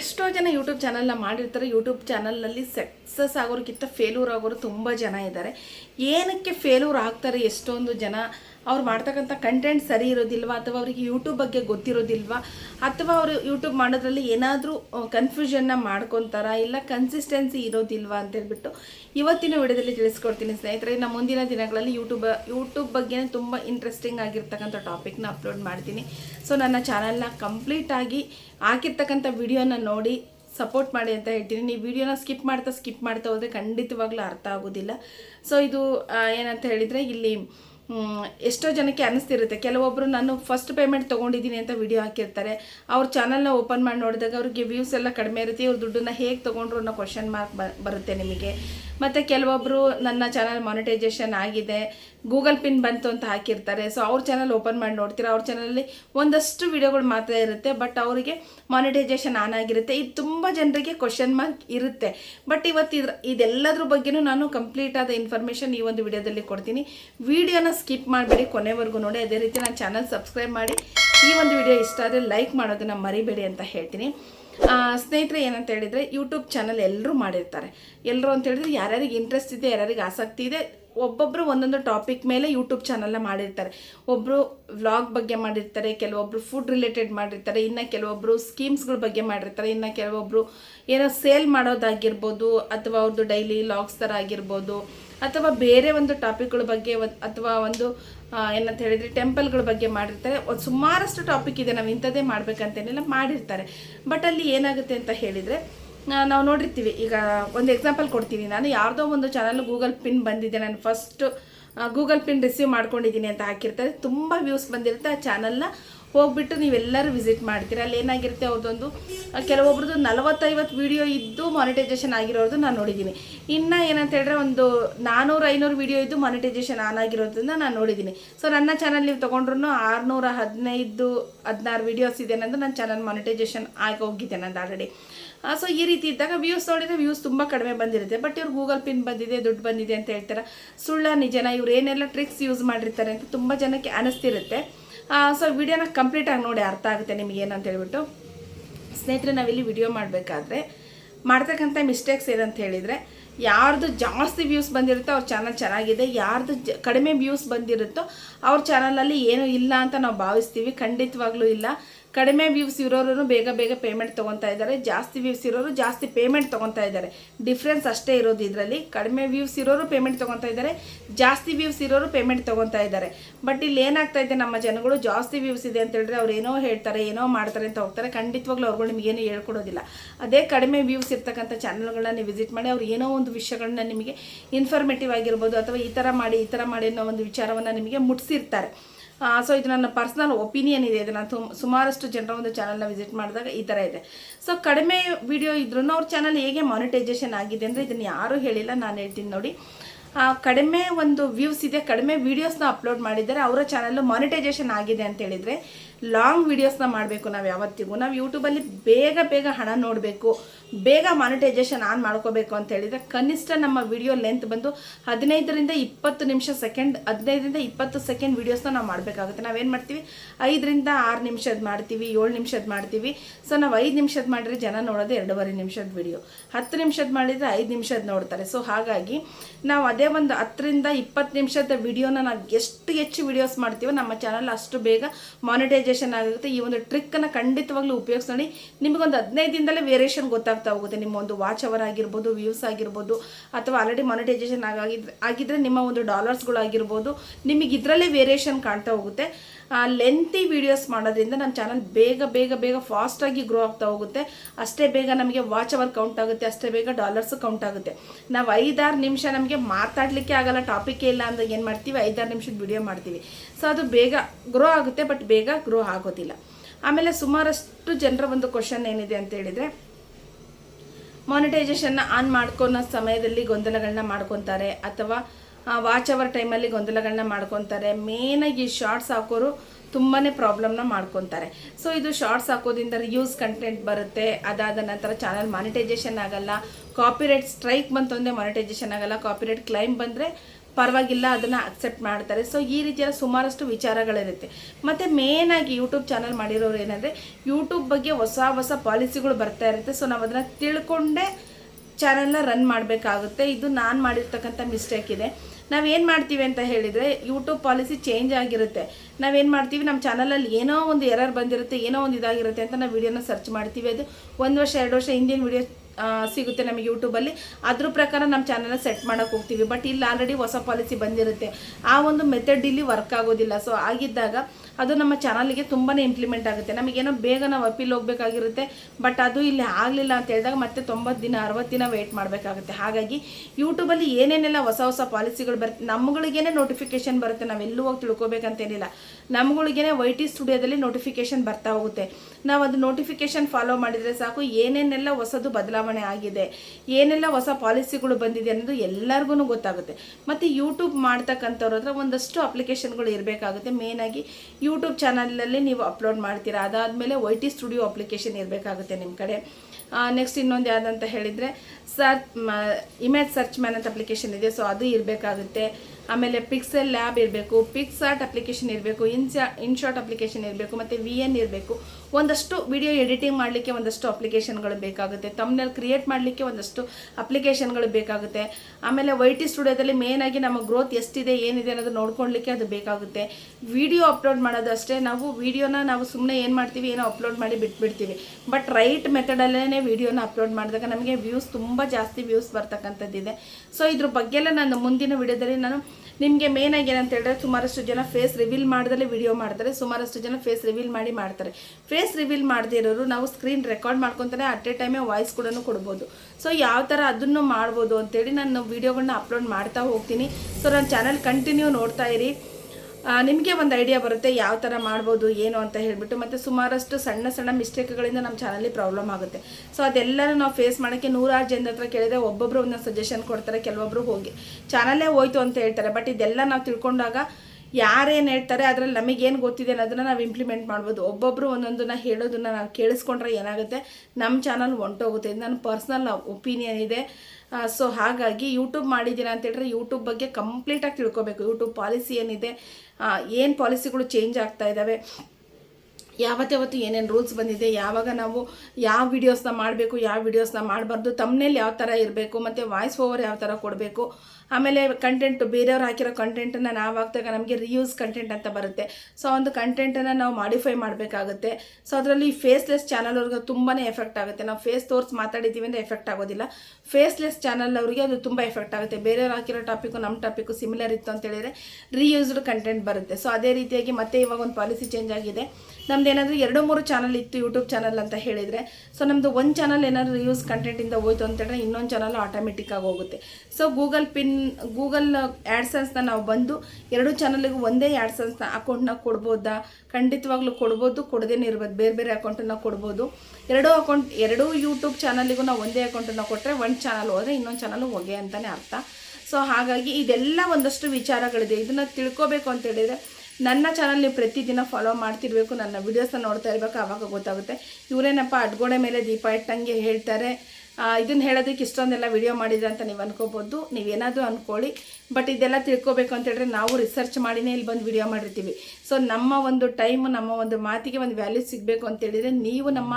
ಎಷ್ಟೋ ಜನ ಯೂಟ್ಯೂಬ್ ಚಾನಲ್ನ ಮಾಡಿರ್ತಾರೆ. ಯೂಟ್ಯೂಬ್ ಚಾನಲ್ನಲ್ಲಿ ಸಕ್ಸಸ್ ಆಗೋರಿಗಿಂತ ಫೇಲ್ಯೂರ್ ಆಗೋರು ತುಂಬ ಜನ ಇದ್ದಾರೆ. ಏನಕ್ಕೆ ಫೇಲ್ಯೂರ್ ಆಗ್ತಾರೆ ಎಷ್ಟೊಂದು ಜನ ಅವ್ರು ಮಾಡ್ತಕ್ಕಂಥ ಕಂಟೆಂಟ್ ಸರಿ ಇರೋದಿಲ್ವಾ ಅಥವಾ ಅವರಿಗೆ ಯೂಟ್ಯೂಬ್ ಬಗ್ಗೆ ಗೊತ್ತಿರೋದಿಲ್ವಾ? ಅಥವಾ ಅವರು ಯೂಟ್ಯೂಬ್ ಮಾಡೋದ್ರಲ್ಲಿ ಏನಾದರೂ ಕನ್ಫ್ಯೂಷನ್ನ ಮಾಡ್ಕೊತಾರಾ? ಇಲ್ಲ ಕನ್ಸಿಸ್ಟೆನ್ಸಿ ಇರೋದಿಲ್ವಾ ಅಂತೇಳ್ಬಿಟ್ಟು ಇವತ್ತಿನ ವಿಡಿಯೋದಲ್ಲಿ ತಿಳಿಸ್ಕೊಡ್ತೀನಿ ಸ್ನೇಹಿತರೆ. ನಮ್ಮ ಮುಂದಿನ ದಿನಗಳಲ್ಲಿ ಯೂಟ್ಯೂಬ್ ಯೂಟ್ಯೂಬ್ ಬಗ್ಗೆ ತುಂಬ ಇಂಟ್ರೆಸ್ಟಿಂಗ್ ಆಗಿರ್ತಕ್ಕಂಥ ಟಾಪಿಕ್ನ ಅಪ್ಲೋಡ್ ಮಾಡ್ತೀನಿ. ಸೊ ನನ್ನ ಚಾನಲ್ನ ಕಂಪ್ಲೀಟಾಗಿ ಹಾಕಿರ್ತಕ್ಕಂಥ ವಿಡಿಯೋನ ನೋಡಿ ಸಪೋರ್ಟ್ ಮಾಡಿ ಅಂತ ಹೇಳ್ತೀನಿ. ನೀವು ವಿಡಿಯೋನ ಸ್ಕಿಪ್ ಮಾಡ್ತಾ ಸ್ಕಿಪ್ ಮಾಡ್ತಾ ಹೋದರೆ ಖಂಡಿತವಾಗ್ಲೂ ಅರ್ಥ ಆಗೋದಿಲ್ಲ. ಸೊ ಇದು ಏನಂತ ಹೇಳಿದರೆ ಇಲ್ಲಿ ಎಷ್ಟೋ ಜನಕ್ಕೆ ಅನಿಸ್ತಿರುತ್ತೆ. ಕೆಲವೊಬ್ಬರು ನಾನು ಫಸ್ಟ್ ಪೇಮೆಂಟ್ ತೊಗೊಂಡಿದ್ದೀನಿ ಅಂತ ವಿಡಿಯೋ ಹಾಕಿರ್ತಾರೆ. ಅವ್ರ ಚಾನಲ್ನ ಓಪನ್ ಮಾಡಿ ನೋಡಿದಾಗ ಅವ್ರಿಗೆ ವ್ಯೂಸ್ ಎಲ್ಲ ಕಡಿಮೆ ಇರುತ್ತೆ. ಇವ್ರ ದುಡ್ಡನ್ನ ಹೇಗೆ ತೊಗೊಂಡ್ರು ಅನ್ನೋ ಕ್ವಶನ್ ಮಾರ್ಕ್ ಬರುತ್ತೆ ನಿಮಗೆ. ಮತ್ತು ಕೆಲವೊಬ್ಬರು ನನ್ನ ಚಾನಲ್ ಮಾನಿಟೈಸೇಷನ್ ಆಗಿದೆ ಗೂಗಲ್ ಪಿನ್ ಬಂತು ಅಂತ ಹಾಕಿರ್ತಾರೆ. ಸೊ ಅವ್ರ ಚಾನಲ್ ಓಪನ್ ಮಾಡಿ ನೋಡ್ತೀರಾ? ಅವ್ರ ಚಾನಲಲ್ಲಿ ಒಂದಷ್ಟು ವಿಡಿಯೋಗಳು ಮಾತ್ರ ಇರುತ್ತೆ ಬಟ್ ಅವರಿಗೆ ಮಾನಿಟೈಸೇಷನ್ ಆನ್ ಆಗಿರುತ್ತೆ. ಇದು ತುಂಬ ಜನರಿಗೆ ಕ್ವಶನ್ ಮಾರ್ಕ್ ಇರುತ್ತೆ. ಬಟ್ ಇವತ್ತು ಇದ್ರ, ಇದೆಲ್ಲದ್ರ ಬಗ್ಗೆನೂ ನಾನು ಕಂಪ್ಲೀಟ್ ಆದ ಇನ್ಫಾರ್ಮೇಷನ್ ಈ ಒಂದು ವಿಡಿಯೋದಲ್ಲಿ ಕೊಡ್ತೀನಿ. ವಿಡಿಯೋನ ಸ್ಕಿಪ್ ಮಾಡಬೇಡಿ ಕೊನೆವರೆಗೂ ನೋಡಿ. ಅದೇ ರೀತಿ ನನ್ನ ಚಾನಲ್ ಸಬ್ಸ್ಕ್ರೈಬ್ ಮಾಡಿ. ಈ ಒಂದು ವಿಡಿಯೋ ಇಷ್ಟ ಆದರೆ ಲೈಕ್ ಮಾಡೋದನ್ನ ಮರಿಬೇಡಿ ಅಂತ ಹೇಳ್ತೀನಿ. ಸ್ನೇಹಿತರೆ, ಏನಂತ ಹೇಳಿದರೆ ಯೂಟ್ಯೂಬ್ ಚಾನಲ್ ಎಲ್ಲರೂ ಮಾಡಿರ್ತಾರೆ. ಎಲ್ಲರೂ ಅಂತ ಹೇಳಿದ್ರೆ, ಯಾರ್ಯಾರಿಗೆ ಇಂಟ್ರೆಸ್ಟ್ ಇದೆ, ಯಾರ್ಯಾರಿಗೆ ಆಸಕ್ತಿ ಇದೆ ಒಬ್ಬೊಬ್ಬರು ಒಂದೊಂದು ಟಾಪಿಕ್ ಮೇಲೆ ಯೂಟ್ಯೂಬ್ ಚಾನಲ್ನ ಮಾಡಿರ್ತಾರೆ. ಒಬ್ಬರು ವ್ಲಾಗ್ ಬಗ್ಗೆ ಮಾಡಿರ್ತಾರೆ ಕೆಲವೊಬ್ಬರು ಫುಡ್ ರಿಲೇಟೆಡ್ ಮಾಡಿರ್ತಾರೆ, ಇನ್ನು ಕೆಲವೊಬ್ಬರು ಸ್ಕೀಮ್ಸ್ಗಳ ಬಗ್ಗೆ ಮಾಡಿರ್ತಾರೆ, ಇನ್ನು ಕೆಲವೊಬ್ಬರು ಏನೋ ಸೇಲ್ ಮಾಡೋದಾಗಿರ್ಬೋದು, ಅಥವಾ ಅವ್ರದ್ದು ಡೈಲಿ ಲಾಗ್ಸ್ ಥರ ಆಗಿರ್ಬೋದು, ಅಥವಾ ಬೇರೆ ಒಂದು ಟಾಪಿಕ್ಗಳ ಬಗ್ಗೆ, ಅಥವಾ ಒಂದು ಏನಂತ ಹೇಳಿದರೆ ಟೆಂಪಲ್ಗಳ ಬಗ್ಗೆ ಮಾಡಿರ್ತಾರೆ. ಒಂದು ಸುಮಾರಷ್ಟು ಟಾಪಿಕ್ ಇದೆ. ನಾವು ಇಂಥದ್ದೇ ಮಾಡ್ಬೇಕಂತೇನೆಲ್ಲ, ಮಾಡಿರ್ತಾರೆ. ಬಟ್ ಅಲ್ಲಿ ಏನಾಗುತ್ತೆ ಅಂತ ಹೇಳಿದರೆ ನಾವು ನೋಡಿರ್ತೀವಿ. ಈಗ ಒಂದು ಎಕ್ಸಾಂಪಲ್ ಕೊಡ್ತೀನಿ. ನಾನು ಯಾವುದೋ ಒಂದು ಚಾನಲ್ ಗೂಗಲ್ ಪಿನ್ ಬಂದಿದೆ. ನಾನು ಫಸ್ಟು ಗೂಗಲ್ ಪಿನ್ ರಿಸೀವ್ ಮಾಡ್ಕೊಂಡಿದ್ದೀನಿ ಅಂತ ಹಾಕಿರ್ತಾರೆ. ತುಂಬ ವ್ಯೂಸ್ ಬಂದಿರುತ್ತೆ ಆ ಚಾನಲ್ನ ಹೋಗ್ಬಿಟ್ಟು ನೀವೆಲ್ಲರೂ ವಿಸಿಟ್ ಮಾಡ್ತೀರಾ? ಅಲ್ಲಿ ಏನಾಗಿರುತ್ತೆ ಅವ್ರದ್ದೊಂದು ಕೆಲವೊಬ್ರದ್ದು ನಲವತ್ತೈವತ್ತು ವಿಡಿಯೋ ಇದ್ದು ಮಾನಿಟೈಸೇಷನ್ ಆಗಿರೋದು ನಾನು ನೋಡಿದ್ದೀನಿ ಇನ್ನು ಏನಂತ ಹೇಳಿದ್ರೆ ಒಂದು ನಾನ್ನೂರು ಐನೂರು ವಿಡಿಯೋ ಇದ್ದು ಮಾನಿಟೈಸೇಷನ್ ಆನ್ ಆಗಿರೋದ್ರಿಂದ ನಾನು ನೋಡಿದ್ದೀನಿ ಸೊ ನನ್ನ ಚಾನಲ್ ನೀವು ತೊಗೊಂಡ್ರು ಆರುನೂರ ಹದಿನೈದು, ಹದಿನಾರು ವಿಡಿಯೋಸ್ ಇದೆ ನಂದು ನನ್ನ ಚಾನಲ್ ಮಾನಿಟೈಸೇಷನ್ ಆಗಿ ಹೋಗಿದೆ ನಂದು ಆಲ್ರೆಡಿ ಸೊ ಈ ರೀತಿ ಇದ್ದಾಗ ವ್ಯೂಸ್ ನೋಡಿದರೆ ವ್ಯೂಸ್ ತುಂಬ ಕಡಿಮೆ ಬಂದಿರುತ್ತೆ. ಬಟ್ ಇವ್ರು ಗೂಗಲ್ ಪಿನ್ ಬಂದಿದೆ, ದುಡ್ಡು ಬಂದಿದೆ ಅಂತ ಹೇಳ್ತಾರೆ. ಸುಳ್ಳ, ನಿಜನ, ಇವ್ರು ಏನೆಲ್ಲ ಟ್ರಿಕ್ಸ್ ಯೂಸ್ ಮಾಡಿರ್ತಾರೆ ಅಂತ ತುಂಬ ಜನಕ್ಕೆ ಅನಿಸ್ತಿರುತ್ತೆ. ಸೊ ವಿಡಿಯೋನ ಕಂಪ್ಲೀಟಾಗಿ ನೋಡಿ ಅರ್ಥ ಆಗುತ್ತೆ ನಿಮ್ಗೆ ಏನಂತ ಹೇಳ್ಬಿಟ್ಟು. ಸ್ನೇಹಿತರೆ, ನಾವಿಲ್ಲಿ ವಿಡಿಯೋ ಮಾಡಬೇಕಾದ್ರೆ, ಮಾಡ್ತಕ್ಕಂಥ ಮಿಸ್ಟೇಕ್ಸ್ ಏನಂತ ಹೇಳಿದರೆ, ಯಾರ್ದು ಜಾಸ್ತಿ ವ್ಯೂಸ್ ಬಂದಿರುತ್ತೋ ಅವ್ರ ಚಾನಲ್ ಚೆನ್ನಾಗಿದೆ, ಯಾರ್ದು ಜ, ಕಡಿಮೆ ವ್ಯೂಸ್ ಬಂದಿರುತ್ತೋ ಅವ್ರ ಚಾನಲಲ್ಲಿ ಏನೂ ಇಲ್ಲ ಅಂತ ನಾವು ಭಾವಿಸ್ತೀವಿ. ಖಂಡಿತವಾಗ್ಲೂ ಇಲ್ಲ. ಕಡಿಮೆ ವ್ಯೂಸ್ ಇರೋರು ಬೇಗ ಬೇಗ ಪೇಮೆಂಟ್ ತೊಗೊತಾ ಇದ್ದಾರೆ. ಜಾಸ್ತಿ ವ್ಯೂಸ್ ಇರೋರು ಜಾಸ್ತಿ ಪೇಮೆಂಟ್ ತೊಗೊತಾ ಇದ್ದಾರೆ. ಡಿಫ್ರೆನ್ಸ್ ಅಷ್ಟೇ ಇರೋದು ಇದರಲ್ಲಿ. ಕಡಿಮೆ ವ್ಯೂಸ್ ಇರೋರು ಪೇಮೆಂಟ್ ತೊಗೊತಾ ಇದ್ದಾರೆ. ಜಾಸ್ತಿ ವ್ಯೂಸ್ ಇರೋರು ಪೇಮೆಂಟ್ ತೊಗೊತಾ ಇದ್ದಾರೆ. ಬಟ್ ಇಲ್ಲಿ ಏನಾಗ್ತಾ ಇದೆ ನಮ್ಮ ಜನಗಳು ಜಾಸ್ತಿ ವ್ಯೂಸ್ ಇದೆ ಅಂತ ಹೇಳಿದ್ರೆ ಅವ್ರು ಏನೋ ಹೇಳ್ತಾರೆ, ಏನೋ ಮಾಡ್ತಾರೆ ಅಂತ ಹೋಗ್ತಾರೆ. ಖಂಡಿತವಾಗ್ಲೂ ಅವ್ರುಗಳು ನಿಮಗೇನು ಹೇಳ್ಕೊಡೋದಿಲ್ಲ. ಅದೇ ಕಡಿಮೆ ವ್ಯೂಸ್ ಇರ್ತಕ್ಕಂಥ ಚಾನಲ್ಗಳನ್ನ ನೀವು ವಿಸಿಟ್ ಮಾಡಿ, ಅವ್ರು ಏನೋ ಒಂದು ವಿಷಯಗಳನ್ನ ನಿಮಗೆ ಇನ್ಫಾರ್ಮೇಟಿವ್ ಆಗಿರ್ಬೋದು ಅಥವಾ ಈ ಥರ ಮಾಡಿ, ಈ ಥರ ಮಾಡಿ ಅನ್ನೋ ಒಂದು ವಿಚಾರವನ್ನು ನಿಮಗೆ ಮುಟ್ಸಿರ್ತಾರೆ. ಸೊ ಇದು ನನ್ನ ಪರ್ಸ್ನಲ್ ಒಪಿನಿಯನ್ ಇದೆ. ಇದು ನಾನು ಸುಮಾರಷ್ಟು ಜನರ ಒಂದು ಚಾನಲ್ನ ವಿಸಿಟ್ ಮಾಡಿದಾಗ ಈ ಥರ ಇದೆ. ಸೊ ಕಡಿಮೆ ವಿಡಿಯೋ ಇದ್ರೂ ಅವ್ರ ಚಾನಲ್ ಹೇಗೆ ಮಾನಿಟೈಸೇಷನ್ ಆಗಿದೆ ಅಂದರೆ ಇದನ್ನು ಯಾರೂ ಹೇಳಿಲ್ಲ, ನಾನು ಹೇಳ್ತೀನಿ ನೋಡಿ. ಕಡಿಮೆ ಒಂದು ವ್ಯೂಸ್ ಇದೆ, ಕಡಿಮೆ ವೀಡಿಯೋಸ್ನ ಅಪ್ಲೋಡ್ ಮಾಡಿದ್ದಾರೆ. ಅವರ ಚಾನಲ್ಲು ಮಾನಿಟೈಸೇಷನ್ ಆಗಿದೆ ಅಂತ ಹೇಳಿದರೆ ಲಾಂಗ್ ವೀಡಿಯೋಸ್ನ ಮಾಡಬೇಕು ನಾವು ಯಾವತ್ತಿಗೂ. ನಾವು ಯೂಟ್ಯೂಬಲ್ಲಿ ಬೇಗ ಬೇಗ ಹಣ ನೋಡಬೇಕು, ಬೇಗ ಮಾನಿಟೈಸೇಷನ್ ಆನ್ ಮಾಡ್ಕೋಬೇಕು ಅಂತ ಹೇಳಿದರೆ, ಕನಿಷ್ಠ ನಮ್ಮ ವಿಡಿಯೋ ಲೆಂತ್ ಬಂದು ಹದಿನೈದರಿಂದ ಇಪ್ಪತ್ತು ನಿಮಿಷ ಸೆಕೆಂಡ್ ಹದಿನೈದರಿಂದ ಇಪ್ಪತ್ತು ಸೆಕೆಂಡ್ ವೀಡಿಯೋಸ್ನ ನಾವು ಮಾಡಬೇಕಾಗುತ್ತೆ. ನಾವೇನು ಮಾಡ್ತೀವಿ? ಐದರಿಂದ ಆರು ನಿಮಿಷದ ಮಾಡ್ತೀವಿ, ಏಳು ನಿಮಿಷದ ಮಾಡ್ತೀವಿ. ಸೊ ನಾವು ಐದು ನಿಮಿಷದ ಮಾಡಿದ್ರೆ ಜನ ನೋಡೋದು ಎರಡೂವರೆ ನಿಮಿಷದ ವಿಡಿಯೋ ಹತ್ತು ನಿಮಿಷದ ಮಾಡಿದರೆ ಐದು ನಿಮಿಷದ ನೋಡ್ತಾರೆ. ಸೊ ಹಾಗಾಗಿ ನಾವು ಅದೇ ಒಂದು ಹತ್ತರಿಂದ ಇಪ್ಪತ್ತು ನಿಮಿಷದ ವಿಡಿಯೋನ ನಾವು ಎಷ್ಟು ಹೆಚ್ಚು ವಿಡಿಯೋಸ್ ಮಾಡ್ತೀವೋ ನಮ್ಮ ಚಾನಲ್ ಅಷ್ಟು ಬೇಗ ಮಾನಿಟೈಸೇಷನ್ ಆಗುತ್ತೆ. ಈ ಒಂದು ಟ್ರಿಕ್ಕನ್ನು ಖಂಡಿತವಾಗ್ಲೂ ಉಪಯೋಗಿಸಿ ನೋಡಿ. ನಿಮಗೊಂದು ಹದಿನೈದು ದಿನದಲ್ಲೇ ವೇರಿಯೇಷನ್ ಗೊತ್ತಾಗ್ತಾ ಹೋಗುತ್ತೆ. ನಿಮ್ಮ ಒಂದು ವಾಚ್ ಅವರ್ ಆಗಿರ್ಬೋದು ವ್ಯೂಸ್ ಆಗಿರ್ಬೋದು, ಅಥವಾ ಆಲ್ರೆಡಿ ಮಾನಿಟೈಸೇಷನ್ ಆಗಿದ್ರೆ ಆಗಿದ್ರೆ ನಿಮ್ಮ ಒಂದು ಡಾಲರ್ಸ್ಗಳು ಆಗಿರ್ಬೋದು ನಿಮಗೆ ಇದರಲ್ಲೇ ವೇರಿಯೇಷನ್ ಕಾಣ್ತಾ ಹೋಗುತ್ತೆ. ಲೆಂತಿ ವೀಡಿಯೋಸ್ ಮಾಡೋದ್ರಿಂದ ನಮ್ಮ ಚಾನಲ್ ಬೇಗ ಬೇಗ ಬೇಗ ಫಾಸ್ಟಾಗಿ ಗ್ರೋ ಆಗ್ತಾ ಹೋಗುತ್ತೆ. ಅಷ್ಟೇ ಬೇಗ ನಮಗೆ ವಾಚ್ ಅವರ್ ಕೌಂಟ್ ಆಗುತ್ತೆ, ಅಷ್ಟೇ ಬೇಗ ಡಾಲರ್ಸ್ ಕೌಂಟ್ ಆಗುತ್ತೆ. ನಾವು ಐದಾರು ನಿಮಿಷ ನಮಗೆ ಮಾತಾಡಲಿಕ್ಕೆ ಆಗಲ್ಲ ಟಾಪಿಕ್ಕೇ ಇಲ್ಲ ಅಂದ್ರೆ ಏನು ಮಾಡ್ತೀವಿ? ಐದಾರು ನಿಮಿಷದ ವಿಡಿಯೋ ಮಾಡ್ತೀವಿ. ಸೊ ಅದು ಬೇಗ ಗ್ರೋ ಆಗುತ್ತೆ ಬಟ್ ಬೇಗ ಗ್ರೋ ಆಗೋದಿಲ್ಲ. ಆಮೇಲೆ ಸುಮಾರಷ್ಟು ಜನರ ಒಂದು ಕ್ವಶನ್ ಏನಿದೆ ಅಂತ ಹೇಳಿದರೆ ಮಾನಿಟೈಸೇಷನ್ನ ಆನ್ ಮಾಡ್ಕೊಳೋ ಸಮಯದಲ್ಲಿ ಗೊಂದಲಗಳನ್ನ ಮಾಡ್ಕೊತಾರೆ, ಅಥವಾ ವಾಚ್ ಅವರ್ ಟೈಮಲ್ಲಿ ಗೊಂದಲಗಳನ್ನ ಮಾಡ್ಕೊತಾರೆ. ಮೇನಾಗಿ ಶಾರ್ಟ್ಸ್ ಹಾಕೋರು ತುಂಬಾ ಪ್ರಾಬ್ಲಮ್ನ ಮಾಡ್ಕೊತಾರೆ. ಸೊ ಇದು ಶಾರ್ಟ್ಸ್ ಹಾಕೋದ್ರಿಂದ ರಿಯೂಸ್ ಕಂಟೆಂಟ್ ಬರುತ್ತೆ. ಅದಾದ ನಂತರ ಚಾನಲ್ ಮಾನಿಟೈಸೇಷನ್ ಆಗಲ್ಲ. ಕಾಪಿರೈಟ್ ಸ್ಟ್ರೈಕ್ ಬಂತು ಅಂದರೆ ಮಾನಿಟೈಸೇಷನ್ ಆಗಲ್ಲ. ಕಾಪಿರೈಟ್ ಕ್ಲೈಮ್ ಬಂದರೆ ಪರವಾಗಿಲ್ಲ, ಅದನ್ನು ಅಕ್ಸೆಪ್ಟ್ ಮಾಡ್ತಾರೆ. ಸೊ ಈ ರೀತಿಯ ಸುಮಾರಷ್ಟು ವಿಚಾರಗಳಿರುತ್ತೆ. ಮತ್ತು ಮೇನಾಗಿ ಯೂಟ್ಯೂಬ್ ಚಾನಲ್ ಮಾಡಿರೋರು ಏನಂದರೆ ಯೂಟ್ಯೂಬ್ ಬಗ್ಗೆ ಹೊಸ ಹೊಸ ಪಾಲಿಸಿಗಳು ಬರ್ತಾ ಇರುತ್ತೆ. ಸೊ ನಾವು ಅದನ್ನು ತಿಳ್ಕೊಂಡೇ ಚಾನಲ್ನ ರನ್ ಮಾಡಬೇಕಾಗುತ್ತೆ. ಇದು ನಾನು ಮಾಡಿರ್ತಕ್ಕಂಥ ಮಿಸ್ಟೇಕ್ ಇದೆ. ನಾವೇನು ಮಾಡ್ತೀವಿ ಅಂತ ಹೇಳಿದರೆ ಯೂಟ್ಯೂಬ್ ಪಾಲಿಸಿ ಚೇಂಜ್ ಆಗಿರುತ್ತೆ. ನಾವೇನು ಮಾಡ್ತೀವಿ ನಮ್ಮ ಚಾನಲಲ್ಲಿ ಏನೋ ಒಂದು ಎರರ್ ಬಂದಿರುತ್ತೆ, ಏನೋ ಒಂದು ಇದಾಗಿರುತ್ತೆ ಅಂತ ನಾವು ವಿಡಿಯೋನ ಸರ್ಚ್ ಮಾಡ್ತೀವಿ. ಅದು ಒಂದು ವರ್ಷ, ಎರಡು ವರ್ಷ ಹಿಂದಿನ ವಿಡಿಯೋ ಸಿಗುತ್ತೆ ನಮಗೆ ಯೂಟ್ಯೂಬಲ್ಲಿ ಅದ್ರ ಪ್ರಕಾರ ನಮ್ಮ ಚಾನಲ್ನ ಸೆಟ್ ಮಾಡೋಕೆ ಹೋಗ್ತೀವಿ. ಬಟ್ ಇಲ್ಲಿ ಆಲ್ರೆಡಿ ಹೊಸ ಪಾಲಿಸಿ ಬಂದಿರುತ್ತೆ. ಆ ಒಂದು ಮೆಥಡ್ ಇಲ್ಲಿ ವರ್ಕ್ ಆಗೋದಿಲ್ಲ. ಸೊ ಆಗಿದ್ದಾಗ ಅದು ನಮ್ಮ ಚಾನಲ್ಗೆ ತುಂಬಾ ಇಂಪ್ಲಿಮೆಂಟ್ ಆಗುತ್ತೆ. ನಮಗೇನೋ ಬೇಗ ನಾವು ಅಪೀಲ್ ಹೋಗ್ಬೇಕಾಗಿರುತ್ತೆ, ಬಟ್ ಅದು ಇಲ್ಲಿ ಆಗಲಿಲ್ಲ ಅಂತ ಹೇಳಿದಾಗ ಮತ್ತೆ ತೊಂಬತ್ತು ದಿನ, ಅರವತ್ತು ದಿನ ವೇಟ್ ಮಾಡಬೇಕಾಗುತ್ತೆ. ಹಾಗಾಗಿ ಯೂಟ್ಯೂಬಲ್ಲಿ ಏನೇನೆಲ್ಲ ಹೊಸ ಹೊಸ ಪಾಲಿಸಿಗಳು ಬರುತ್ತೆ ನಮ್ಗಳಿಗೇನೆ ನೋಟಿಫಿಕೇಶನ್ ಬರುತ್ತೆ. ನಾವೆಲ್ಲೂ ಹೋಗಿ ತಿಳ್ಕೊಬೇಕಂತೇನಿಲ್ಲ. ನಮ್ಗಳಿಗೇನೆ ವೈ ಟಿ ಸ್ಟುಡಿಯೋದಲ್ಲಿ ನೋಟಿಫಿಕೇಶನ್ ಬರ್ತಾ ಹೋಗುತ್ತೆ. ನಾವು ಅದು ನೋಟಿಫಿಕೇಶನ್ ಫಾಲೋ ಮಾಡಿದರೆ ಸಾಕು. ಏನೇನೆಲ್ಲ ಹೊಸದು ಬದಲಾವಣೆ ಆಗಿದೆ, ಏನೆಲ್ಲ ಹೊಸ ಪಾಲಿಸಿಗಳು ಬಂದಿದೆ ಅನ್ನೋದು ಎಲ್ಲರಿಗೂ ಗೊತ್ತಾಗುತ್ತೆ. ಮತ್ತು ಯೂಟ್ಯೂಬ್ ಮಾಡ್ತಕ್ಕಂಥವ್ರ ಹತ್ರ ಒಂದಷ್ಟು ಅಪ್ಲಿಕೇಶನ್ಗಳು ಇರಬೇಕಾಗುತ್ತೆ. ಮೇಯ್ನಾಗಿ ಯೂಟ್ಯೂಬ್ ಚಾನಲಲ್ಲಿ ನೀವು ಅಪ್ಲೋಡ್ ಮಾಡ್ತೀರಾ? ಅದಾದಮೇಲೆ ವೈ ಟಿ ಸ್ಟುಡಿಯೋ ಅಪ್ಲಿಕೇಶನ್ ಇರಬೇಕಾಗುತ್ತೆ ನಿಮ್ಮ ಕಡೆ. ನೆಕ್ಸ್ಟ್ ಇನ್ನೊಂದು ಯಾವುದಂತ ಹೇಳಿದರೆ ಸರ್ ಇಮೇಜ್ ಸರ್ಚ್ ಮ್ಯಾನ್ ಅಂತ ಅಪ್ಲಿಕೇಶನ್ ಇದೆ. ಸೊ ಅದು ಇರಬೇಕಾಗುತ್ತೆ. ಆಮೇಲೆ ಪಿಕ್ಸೆಲ್ ಲ್ಯಾಬ್ ಇರಬೇಕು ಪಿಕ್ಸಾರ್ಟ್ ಅಪ್ಲಿಕೇಶನ್ ಇರಬೇಕು ಇನ್ಸಾ ಇನ್ಶಾರ್ಟ್ ಅಪ್ಲಿಕೇಶನ್ ಇರಬೇಕು, ಮತ್ತು ವಿ ಎನ್ ಇರಬೇಕು. ಒಂದಷ್ಟು ವಿಡಿಯೋ ಎಡಿಟಿಂಗ್ ಮಾಡಲಿಕ್ಕೆ ಒಂದಷ್ಟು ಅಪ್ಲಿಕೇಶನ್ಗಳು ಬೇಕಾಗುತ್ತೆ. ತಮ್ಮನಲ್ಲಿ ಕ್ರಿಯೇಟ್ ಮಾಡಲಿಕ್ಕೆ ಒಂದಷ್ಟು ಅಪ್ಲಿಕೇಶನ್ಗಳು ಬೇಕಾಗುತ್ತೆ. ಆಮೇಲೆ ವೈ ಟಿ ಸ್ಟುಡಿಯೋದಲ್ಲಿ ಮೇನಾಗಿ ನಮ್ಮ ಗ್ರೋತ್ ಎಷ್ಟಿದೆ, ಏನಿದೆ ಅನ್ನೋದು ನೋಡ್ಕೊಳ್ಲಿಕ್ಕೆ ಅದು ಬೇಕಾಗುತ್ತೆ. ವಿಡಿಯೋ ಅಪ್ಲೋಡ್ ಮಾಡೋದು ಅಷ್ಟೇ. ನಾವು ವಿಡಿಯೋನ ನಾವು ಸುಮ್ಮನೆ ಏನು ಮಾಡ್ತೀವಿ, ಏನೋ ಅಪ್ಲೋಡ್ ಮಾಡಿ ಬಿಟ್ಬಿಡ್ತೀವಿ. ಬಟ್ ರೈಟ್ ಮೆಥಡಲ್ಲೇ ವಿಡಿಯೋನ ಅಪ್ಲೋಡ್ ಮಾಡಿದಾಗ ನಮಗೆ ವ್ಯೂಸ್ ತುಂಬ ಜಾಸ್ತಿ ವ್ಯೂಸ್ ಬರ್ತಕ್ಕಂಥದ್ದಿದೆ. ಸೊ ಇದ್ರ ಬಗ್ಗೆ ಎಲ್ಲ ನಾನು ಮುಂದಿನ ವಿಡಿಯೋದಲ್ಲಿ ನಾನು ನಿಮಗೆ ಮೇನಾಗಿ ಏನಂತ ಹೇಳಿದ್ರೆ ಸುಮಾರಷ್ಟು ಜನ ಫೇಸ್ ರಿವೀಲ್ ಮಾಡ್ದಲೇ ವಿಡಿಯೋ ಮಾಡ್ತಾರೆ, ಸುಮಾರಷ್ಟು ಜನ ಫೇಸ್ ರಿವೀಲ್ ಮಾಡಿ ಮಾಡ್ತಾರೆ. ಫೇಸ್ ರಿವೀಲ್ ಮಾಡದೇ ಇರೋರು ನಾವು ಸ್ಕ್ರೀನ್ ರೆಕಾರ್ಡ್ ಮಾಡ್ಕೊತಾರೆ ಅಟ್ ಎ ಟೈಮೇ ವಾಯ್ಸ್ ಕೂಡ ಕೊಡ್ಬೋದು. ಸೊ ಯಾವ ಥರ ಅದನ್ನು ಮಾಡ್ಬೋದು ಅಂತೇಳಿ ನಾನು ವೀಡಿಯೋಗಳನ್ನ ಅಪ್ಲೋಡ್ ಮಾಡ್ತಾ ಹೋಗ್ತೀನಿ. ಸೊ ನನ್ನ ಚಾನಲ್ ಕಂಟಿನ್ಯೂ ನೋಡ್ತಾ ಇರಿ. ನಿಮಗೆ ಒಂದು ಐಡಿಯಾ ಬರುತ್ತೆ ಯಾವ ಥರ ಮಾಡ್ಬೋದು, ಏನು ಅಂತ ಹೇಳಿಬಿಟ್ಟು, ಮತ್ತು ಸುಮಾರಷ್ಟು ಸಣ್ಣ ಸಣ್ಣ ಮಿಸ್ಟೇಕ್ಗಳಿಂದ ನಮ್ಮ ಚಾನಲ್ಲಿ ಪ್ರಾಬ್ಲಮ್ ಆಗುತ್ತೆ. ಸೊ ಅದೆಲ್ಲರೂ ನಾವು ಫೇಸ್ ಮಾಡೋಕ್ಕೆ ನೂರಾರು ಜನದ ಹತ್ರ ಕೇಳಿದ್ರೆ ಒಬ್ಬೊಬ್ಬರು ಒಂದೊಂದು ಸಜೆಷನ್ ಕೊಡ್ತಾರೆ ಕೆಲವೊಬ್ಬರು ಹೋಗಿ. ಚಾನಲ್ಲೇ ಹೋಯ್ತು ಅಂತ ಹೇಳ್ತಾರೆ ಬಟ್ ಇದೆಲ್ಲ ನಾವು ತಿಳ್ಕೊಂಡಾಗ ಯಾರೇನು ಹೇಳ್ತಾರೆ, ಅದರಲ್ಲಿ ನಮಗೇನು ಗೊತ್ತಿದೆ ಅನ್ನೋದನ್ನು ನಾವು ಇಂಪ್ಲಿಮೆಂಟ್ ಮಾಡ್ಬೋದು. ಒಬ್ಬೊಬ್ಬರು ಒಂದೊಂದನ್ನ ಹೇಳೋದನ್ನ ನಾವು ಕೇಳಿಸ್ಕೊಂಡ್ರೆ ಏನಾಗುತ್ತೆ? ನಮ್ಮ ಚಾನಲ್ ಹೊಂಟೋಗುತ್ತೆ ಇದು ನನ್ನ ಪರ್ಸ್ನಲ್ ಒಪಿನಿಯನ್ ಇದೆ. ಸೊ ಹಾಗಾಗಿ ಯೂಟ್ಯೂಬ್ ಮಾಡಿದ್ದೀರಾ ಅಂತ ಹೇಳಿದ್ರೆ ಯೂಟ್ಯೂಬ್ ಬಗ್ಗೆ ಕಂಪ್ಲೀಟಾಗಿ ತಿಳ್ಕೊಬೇಕು. ಯೂಟ್ಯೂಬ್ ಪಾಲಿಸಿ ಏನಿದೆ? ಏನು ಪಾಲಿಸಿಗಳು ಚೇಂಜ್ ಆಗ್ತಾ ಇದ್ದಾವೆ ಯಾವತ್ತಾವತ್ತು ಏನೇನು ರೂಲ್ಸ್ ಬಂದಿದೆ, ಯಾವಾಗ ನಾವು ಯಾವ ವಿಡಿಯೋಸ್ನ ಮಾಡಬೇಕು, ಯಾವ ವಿಡಿಯೋಸ್ನ ಮಾಡಬಾರ್ದು ತಮ್ಮನೇಲಿ ಯಾವ ಥರ ಇರಬೇಕು, ಮತ್ತು ವಾಯ್ಸ್ ಓವರ್ ಯಾವ ಥರ ಕೊಡಬೇಕು, ಆಮೇಲೆ ಕಂಟೆಂಟ್ ಬೇರೆಯವ್ರು ಹಾಕಿರೋ ಕಂಟೆಂಟನ್ನು ನಾವು ಹಾಕಿದಾಗ ನಮಗೆ ರಿಯೂಸ್ ಕಂಟೆಂಟ್ ಅಂತ ಬರುತ್ತೆ. ಸೊ ಒಂದು ಕಂಟೆಂಟನ್ನು ನಾವು ಮಾಡಿಫೈ ಮಾಡಬೇಕಾಗುತ್ತೆ. ಸೊ ಅದರಲ್ಲಿ ಫೇಸ್ಲೆಸ್ ಚಾನಲ್ ಅವ್ರಿಗೆ ತುಂಬಾ ಎಫೆಕ್ಟ್ ಆಗುತ್ತೆ. ನಾವು ಫೇಸ್ ತೋರ್ಸ್ ಮಾತಾಡಿದ್ದೀವಿ ಅಂದರೆ ಎಫೆಕ್ಟ್ ಆಗೋದಿಲ್ಲ. ಫೇಸ್ಲೆಸ್ ಚಾನಲ್ ಅವರಿಗೆ ಅದು ತುಂಬ ಎಫೆಕ್ಟ್ ಆಗುತ್ತೆ. ಬೇರೆಯವ್ರು ಹಾಕಿರೋ ಟಾಪಿಕ್ಕು ನಮ್ಮ ಟಾಪಿಕ್ಕು ಸಿಮಿಲರ್ ಇತ್ತು ಅಂತ ಹೇಳಿದರೆ ರೀಯೂಸ್ಡ್ ಕಂಟೆಂಟ್ ಬರುತ್ತೆ. ಸೊ ಅದೇ ರೀತಿಯಾಗಿ ಮತ್ತೆ ಇವಾಗ ಒಂದು ಪಾಲಿಸಿ ಚೇಂಜ್ ಆಗಿದೆ. ನಮ್ದು ಏನಾದರೂ ಎರಡು ಮೂರು ಚಾನಲ್ ಇತ್ತು ಯೂಟ್ಯೂಬ್ ಚಾನಲ್ ಅಂತ ಹೇಳಿದರೆ ಸೊ ನಮ್ಮದು ಒಂದು ಚಾನಲ್ ಏನಾದರೂ ರಿಯೂಸ್ ಕಂಟೆಂಟಿಂದ ಹೋಯ್ತು ಅಂತ ಹೇಳಿದ್ರೆ ಇನ್ನೊಂದು ಚಾನಲ್ ಆಟೋಮೆಟಿಕ್ಕಾಗಿ ಹೋಗುತ್ತೆ. ಸೊ ಗೂಗಲ್ ಪಿನ್ ಗೂಗಲ್ ಆ್ಯಡ್ಸನ್ಸ್ನ ನಾವು ಬಂದು ಎರಡು ಚಾನಲಿಗೂ ಒಂದೇ ಆ್ಯಡ್ಸನ್ಸ್ನ ಅಕೌಂಟ್ನ ಕೊಡ್ಬೋದಾ? ಖಂಡಿತವಾಗ್ಲೂ ಕೊಡ್ಬೋದು, ಕೊಡದೇನೆ ಇರ್ಬೋದು, ಬೇರೆ ಬೇರೆ ಅಕೌಂಟನ್ನು ಕೊಡ್ಬೋದು. ಎರಡೂ ಅಕೌಂಟ್ ಎರಡೂ ಯೂಟ್ಯೂಬ್ ಚಾನಲಿಗೂ ನಾವು ಒಂದೇ ಅಕೌಂಟನ್ನು ಕೊಟ್ಟರೆ ಒಂದು ಚಾನಲ್ ಹೋದರೆ ಇನ್ನೊಂದು ಚಾನಲ್ ಹೋಗಿ ಅಂತಲೇ ಅರ್ಥ. ಸೊ ಹಾಗಾಗಿ ಇದೆಲ್ಲ ಒಂದಷ್ಟು ವಿಚಾರಗಳಿದೆ. ಇದನ್ನು ತಿಳ್ಕೊಬೇಕು ಅಂತ ಹೇಳಿದರೆ ನನ್ನ ಚಾನಲ್ ನೀವು ಪ್ರತಿದಿನ ಫಾಲೋ ಮಾಡ್ತಿರ್ಬೇಕು. ನನ್ನ ವೀಡಿಯೋಸ್ನ ನೋಡ್ತಾ ಇರಬೇಕು ಆವಾಗ ಗೊತ್ತಾಗುತ್ತೆ. ಇವರೇನಪ್ಪ ಅಡ್ಗೋಡೆ ಮೇಲೆ ದೀಪ ಇಟ್ಟಂಗೆ ಹೇಳ್ತಾರೆ. ಇದನ್ನು ಹೇಳೋದಕ್ಕೆ ಇಷ್ಟೊಂದೆಲ್ಲ ವಿಡಿಯೋ ಮಾಡಿದ್ರೆ ಅಂತ ನೀವು ಅನ್ಕೋಬೋದು. ನೀವೇನಾದರೂ ಅಂದ್ಕೊಳ್ಳಿ ಬಟ್ ಇದೆಲ್ಲ ತಿಳ್ಕೊಬೇಕು ಅಂತ ಹೇಳಿದ್ರೆ ನಾವು ರಿಸರ್ಚ್ ಮಾಡಿನೇ ಇಲ್ಲಿ ಬಂದು ವಿಡಿಯೋ ಮಾಡಿರ್ತೀವಿ. ಸೊ ನಮ್ಮ ಒಂದು ಟೈಮ್ ನಮ್ಮ ಒಂದು ಮಾತಿಗೆ ಒಂದು ವ್ಯಾಲ್ಯೂ ಸಿಗಬೇಕು ಅಂತೇಳಿದರೆ ನೀವು ನಮ್ಮ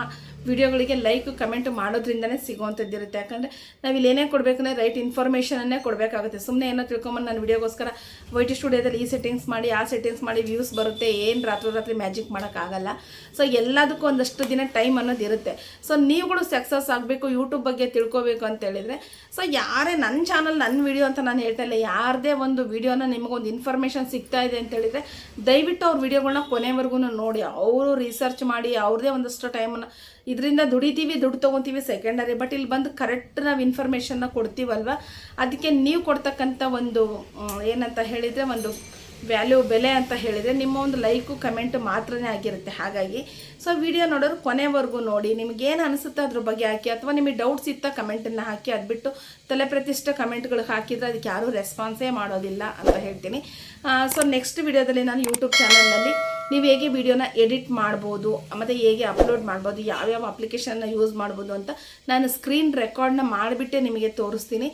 ವಿಡಿಯೋಗಳಿಗೆ ಲೈಕ್ ಕಮೆಂಟ್ ಮಾಡೋದ್ರಿಂದನೇ ಸಿಗುವಂಥದ್ದಿರುತ್ತೆ ಯಾಕಂದರೆ ನಾವು ಇಲ್ಲಿ ಏನೇ ಕೊಡಬೇಕಂದ್ರೆ ರೈಟ್ ಇನ್ಫಾರ್ಮೇಷನನ್ನೇ ಕೊಡಬೇಕಾಗುತ್ತೆ. ಸುಮ್ಮನೆ ಏನೋ ತಿಳ್ಕೊಂಬಂದು ನಾನು ವಿಡಿಯೋಗೋಸ್ಕರ ವೈಟಿ ಸ್ಟುಡಿಯೋದಲ್ಲಿ ಈ ಸೆಟ್ಟಿಂಗ್ಸ್ ಮಾಡಿ, ಆ ಸೆಟ್ಟಿಂಗ್ಸ್ ಮಾಡಿ ವ್ಯೂಸ್ ಬರುತ್ತೆ. ಏನು ರಾತ್ರಿ ರಾತ್ರಿ ಮ್ಯಾಜಿಕ್ ಮಾಡೋಕ್ಕಾಗಲ್ಲ. ಸೊ ಎಲ್ಲದಕ್ಕೂ ಒಂದಷ್ಟು ದಿನ ಟೈಮ್ ಅನ್ನೋದು ಇರುತ್ತೆ. ಸೊ ನೀವುಗಳು ಸಕ್ಸಸ್ ಆಗಬೇಕು ಯೂಟ್ಯೂಬ್ ಬಗ್ಗೆ ತಿಳ್ಕೊಬೇಕು ಅಂತ ಹೇಳಿದರೆ ಸೊ ಯಾರೇ ನನ್ನ ಚಾನಲ್ ನನ್ನ ವಿಡಿಯೋ ಅಂತ ನಾನು ಹೇಳ್ತಾ ಇಲ್ಲ. ಯಾರದೇ ಒಂದು ವಿಡಿಯೋನ ನಿಮಗೊಂದು ಇನ್ಫಾರ್ಮೇಷನ್ ಸಿಗ್ತಾ ಇದೆ ಅಂತ ಹೇಳಿದರೆ ದಯವಿಟ್ಟು ಅವ್ರ ವಿಡಿಯೋಗಳನ್ನ ಕೊನೆವರೆಗೂ ನೋಡಿ, ಅವರು ರಿಸರ್ಚ್ ಮಾಡಿ, ಅವ್ರದೇ ಒಂದಷ್ಟು ಟೈಮನ್ನು ಇದರಿಂದ ದುಡಿತೀವಿ, ದುಡ್ಡು ತೊಗೊತೀವಿ ಸೆಕೆಂಡರಿ ಬಟ್ ಇಲ್ಲಿ ಬಂದು ಕರೆಕ್ಟ್ ನಾವು ಇನ್ಫಾರ್ಮೇಷನ್ನ ಕೊಡ್ತೀವಲ್ವ? ಅದಕ್ಕೆ ನೀವು ಕೊಡ್ತಕ್ಕಂಥ ಒಂದು ಏನಂತ ಹೇಳಿದರೆ ಒಂದು ವ್ಯಾಲ್ಯೂ ಬೆಲೆ ಅಂತ ಹೇಳಿದರೆ ನಿಮ್ಮ ಒಂದು ಲೈಕು ಕಮೆಂಟ್ ಮಾತ್ರನೇ ಆಗಿರುತ್ತೆ. ಹಾಗಾಗಿ ಸೊ ವಿಡಿಯೋ ನೋಡೋರು ಕೊನೆವರೆಗೂ ನೋಡಿ ನಿಮಗೇನು ಅನಿಸುತ್ತೆ ಅದ್ರ ಬಗ್ಗೆ ಹಾಕಿ, ಅಥವಾ ನಿಮಗೆ ಡೌಟ್ಸ್ ಇತ್ತ ಕಮೆಂಟನ್ನು ಹಾಕಿ, ಅದು ಬಿಟ್ಟು ತಲೆ ಪ್ರತಿಷ್ಠ ಕಮೆಂಟ್ಗಳು ಹಾಕಿದರೆ ಅದಕ್ಕೆ ಯಾರೂ ರೆಸ್ಪಾನ್ಸೇ ಮಾಡೋದಿಲ್ಲ ಅಂತ ಹೇಳ್ತೀನಿ. ಸೊ ನೆಕ್ಸ್ಟ್ ವಿಡಿಯೋದಲ್ಲಿ ನಾನು ಯೂಟ್ಯೂಬ್ ಚಾನಲ್ನಲ್ಲಿ ನೀವು ಹೇಗೆ ವಿಡಿಯೋನ ಎಡಿಟ್ ಮಾಡ್ಬೋದು, ಮತ್ತು ಹೇಗೆ ಅಪ್ಲೋಡ್ ಮಾಡ್ಬೋದು, ಯಾವ್ಯಾವ ಅಪ್ಲಿಕೇಶನ್ನ ಯೂಸ್ ಮಾಡ್ಬೋದು ಅಂತ ನಾನು ಸ್ಕ್ರೀನ್ ರೆಕಾರ್ಡ್ನ ಮಾಡಿಬಿಟ್ಟೆ ನಿಮಗೆ ತೋರಿಸ್ತೀನಿ.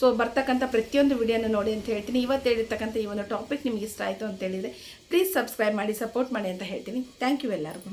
ಸೊ ಬರ್ತಕ್ಕಂಥ ಪ್ರತಿಯೊಂದು ವಿಡಿಯೋನ ನೋಡಿ ಅಂತ ಹೇಳ್ತೀನಿ. ಇವತ್ತು ಹೇಳಿರ್ತಕ್ಕಂಥ ಈ ಒಂದು ಟಾಪಿಕ್ ನಿಮ್ಗೆ ಇಷ್ಟ ಆಯಿತು ಅಂತ ಹೇಳಿದರೆ ಪ್ಲೀಸ್ ಸಬ್ಸ್ಕ್ರೈಬ್ ಮಾಡಿ ಸಪೋರ್ಟ್ ಮಾಡಿ ಅಂತ ಹೇಳ್ತೀನಿ. ಥ್ಯಾಂಕ್ ಯು ಎಲ್ಲರಿಗೂ.